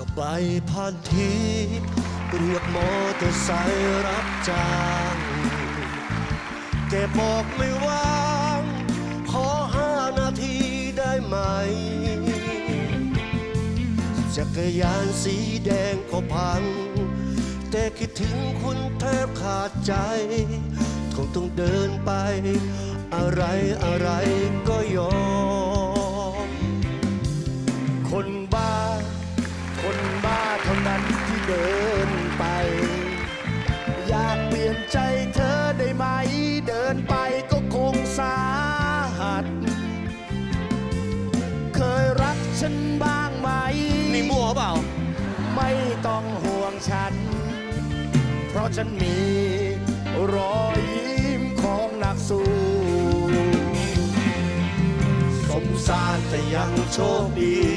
จะไปผ่านทีเรียกมอเตอร์ไซค์รับจ้างแกบอกไม่ว่างขอห้านาทีได้ไหม จักรยานสีแดงก็พัง แต่คิดถึงคุณแทบขาดใจ คงต้องเดินไป อะไรอะไรก็ยอม คน เดินไปก็คงสาหัส เคยรักฉันบ้างไหม นี่มั่วเปล่า ไม่ต้องห่วงฉัน เพราะฉันมีรอยยิ้มของนักสู้ สมสารแต่ยังโชคดี